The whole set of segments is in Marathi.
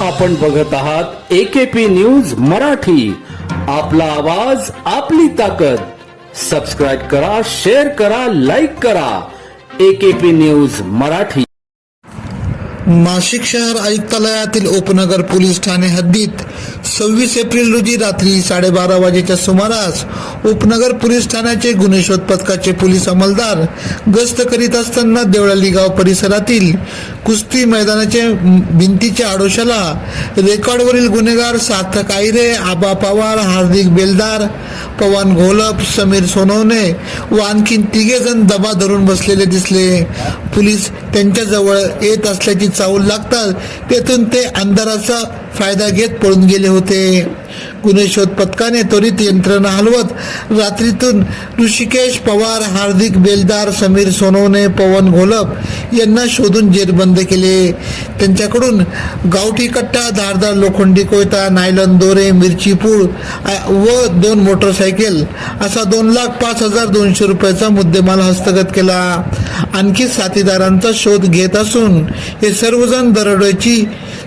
आपण बघत आहात एकेपी न्यूज मराठी. आपला आवाज आपली ताकद. सबस्क्राईब करा शेअर करा लाईक करा. AKP news Marathi. नाशिक शहर आयुक्तालयातील उपनगर पोलीस ठाणे हद्दीत सव्वीस एप्रिल रोजी रात्री साडेबारा वाजेच्या सुमारास उपनगर पोलीस ठाण्याचे गुन्हे शोध पथकाचे पोलीस अंमलदार गस्त करीत असताना देवळाली गाव परिसरातील कुस्ती मैदानाचे भिंतीच्या आडोशाला रेकॉर्डवरील गुन्हेगार सार्थक आयरे आबा पवार हार्दिक बेलदार पवन घोलप समीर सोनवणे व आणखीन तिघे जण दबा धरून बसलेले दिसले. पोलीस त्यांच्याजवळ येत असल्याची चाहूल लागतात तेथून ते अंधाराचा फायदा घेत पळून गेले होते. गुन्हे शोध पथकाने त्वरित यंत्रणा हलवत रात्रीतून ऋषिकेश पवार हार्दिक बेलदार समीर सोनवणे पवन घोलप यांना शोधून जेरबंद केले. त्यांच्याकडून गावठी कट्टा धारदार लोखंडी कोयता नायलॉन दोरे मिरची पूळ व दोन मोटरसायकल असा दोन लाख पाच हजार दोनशे रुपयाचा मुद्देमाल हस्तगत केला. आणखी साथीदारांचा शोध घेत असून हे सर्वजण दरोड्याची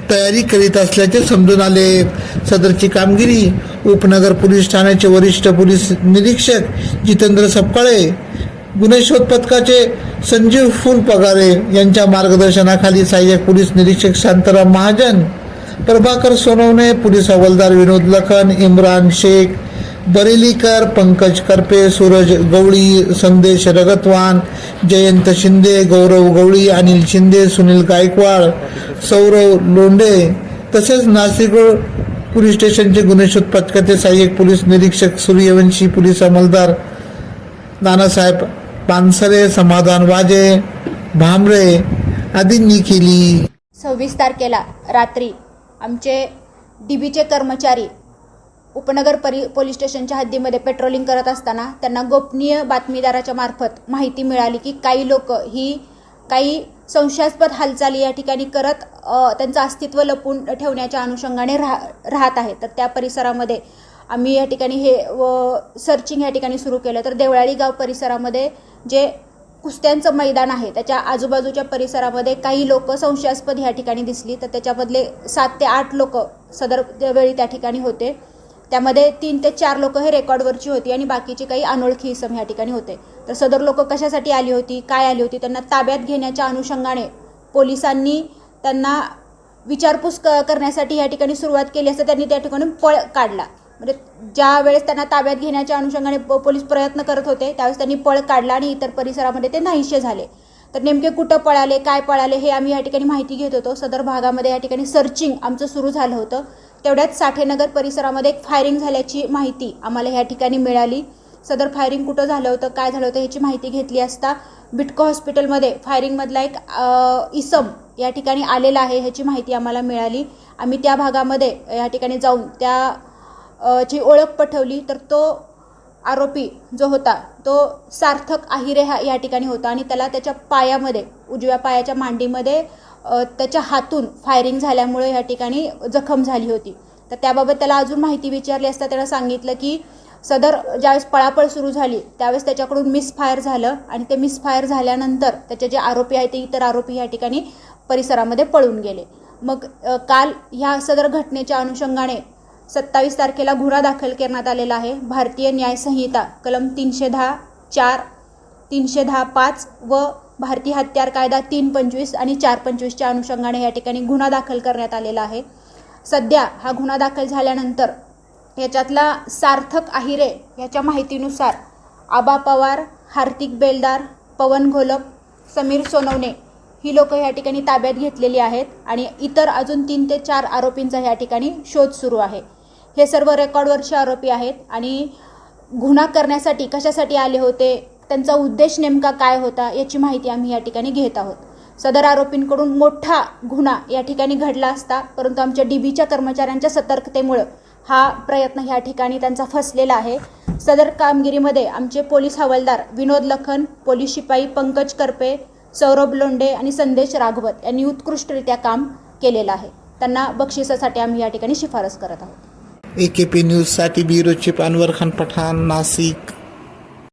तयारी करीत असल्याचे समजून आले. सदरची कामगिरी उपनगर पोलीस ठाण्याचे वरिष्ठ पोलीस निरीक्षक जितेंद्र सपकाळे गुन्हे शोध पथकाचे संजीव फुलपगारे यांच्या मार्गदर्शनाखाली सहाय्यक पोलीस निरीक्षक शांताराम महाजन प्रभाकर सोनवणे पोलीस हवालदार विनोद लखन इम्रान शेख बरेलीकर पंकज करपे सूरज गवळी संदेश रगतवान जयंत शिंदे गौरव गवळी अनिल शिंदे सुनील गायकवाड सौरव लोंडे तसेच नाशिक पोलीस स्टेशनचे गुन्हे शोध पथकाचे सहाय्यक पोलीस निरीक्षक सूर्यवंशी पोलीस अंमलदार नानासाहेब पानसरे समाधान वाजे भामरे आदींनी केली. सव्वीस तारखेला रात्री आमचे डी बीचे कर्मचारी उपनगर परि पोलीस स्टेशनच्या हद्दीमध्ये पेट्रोलिंग करत असताना त्यांना गोपनीय बातमीदाराच्या मार्फत माहिती मिळाली की काही लोक ही काही संशयास्पद हालचाली या ठिकाणी करत त्यांचं अस्तित्व लपून ठेवण्याच्या अनुषंगाने राह राहत आहे तर त्या परिसरामध्ये आम्ही या ठिकाणी हे व सर्चिंग या ठिकाणी सुरू केलं. तर देवळाळी गाव परिसरामध्ये जे कुस्त्यांचं मैदान आहे त्याच्या आजूबाजूच्या परिसरामध्ये काही लोक संशयास्पद ह्या ठिकाणी दिसली. तर त्याच्यामधले सात ते आठ लोक सदर वेळी त्या ठिकाणी होते. त्यामध्ये तीन ते चार लोक हे रेकॉर्डवरची होती आणि बाकीचे काही अनोळखी इसम ह्या ठिकाणी होते. तर सदर लोक कशासाठी आली होती काय आली होती त्यांना ताब्यात घेण्याच्या अनुषंगाने पोलिसांनी त्यांना विचारपूस क करण्यासाठी या ठिकाणी सुरुवात केली असता त्यांनी त्या ठिकाणी पळ काढला. म्हणजे ज्या वेळेस त्यांना ताब्यात घेण्याच्या अनुषंगाने प- पोलीस प्रयत्न करत होते त्यावेळेस त्यांनी पळ काढला आणि इतर परिसरामध्ये ते नाहीसे झाले. तर नेमके कुठं पळाले काय पळाले हे आम्ही या ठिकाणी माहिती घेत होतो. सदर भागामध्ये या ठिकाणी सर्चिंग आमचं सुरू झालं होतं. तेवढ्याच साठेनगर परिसरामध्ये एक फायरिंग झाल्याची माहिती आम्हाला ह्या ठिकाणी मिळाली. सदर फायरिंग कुठं झालं होतं काय झालं होतं ह्याची माहिती घेतली असता बिटको हॉस्पिटलमध्ये फायरिंगमधला एक इसम या ठिकाणी आलेला आहे ह्याची माहिती आम्हाला मिळाली. आम्ही त्या भागामध्ये या ठिकाणी जाऊन त्या ची ओळख पटवली तर तो आरोपी जो होता तो सार्थक आहिरे हा या ठिकाणी होता आणि त्याला त्याच्या पायामध्ये उजव्या पायाच्या मांडीमध्ये त्याच्या हातून फायरिंग झाल्यामुळे या ठिकाणी जखम झाली होती. तर त्याबाबत त्याला अजून माहिती विचारली असता त्यानं सांगितलं की सदर ज्यावेळेस पळापळ सुरू झाली त्यावेळेस त्याच्याकडून मिसफायर झालं आणि ते मिसफायर झाल्यानंतर त्याचे जे आरोपी आहेत ते इतर आरोपी या ठिकाणी परिसरामध्ये पळून गेले. मग काल ह्या सदर घटनेच्या अनुषंगाने सत्तावीस तारखेला गुन्हा दाखल करण्यात आलेला आहे. भारतीय न्यायसंहिता कलम तीनशे दहा चार तीनशे दहा पाच व भारतीय हत्यार कायदा तीन पंचवीस आणि चार पंचवीसच्या अनुषंगाने या ठिकाणी गुन्हा दाखल करण्यात आलेला आहे. सध्या हा गुन्हा दाखल झाल्यानंतर याच्यातला सार्थक आहिरे याच्या माहितीनुसार आबा पवार हार्दिक बेलदार पवन घोलप समीर सोनवणे ही लोकं या ठिकाणी ताब्यात घेतलेली आहेत आणि इतर अजून तीन ते चार आरोपींचा या ठिकाणी शोध सुरू आहे. हे सर्व रेकॉर्डवरचे आरोपी आहेत आणि गुन्हा करण्यासाठी कशासाठी आले होते त्यांचा उद्देश नेमका काय होता याची माहिती आम्ही या ठिकाणी घेत आहोत. सदर आरोपींकडून मोठा गुन्हा या ठिकाणी घडला असता परंतु आमच्या डी बीच्या कर्मचाऱ्यांच्या सतर्कतेमुळं हा प्रयत्न ह्या ठिकाणी त्यांचा फसलेला आहे. सदर कामगिरीमध्ये आमचे पोलीस हवालदार विनोद लखन पोलीस शिपाई पंकज करपे सौरभ लोंडे आणि संदेश राघवत यांनी उत्कृष्टरित्या काम केलेलं आहे. त्यांना बक्षिसासाठी आम्ही या ठिकाणी शिफारस करत आहोत. ए के पी न्यूजसाठी ब्युरो चीफ अनवर खान पठाण नाशिक.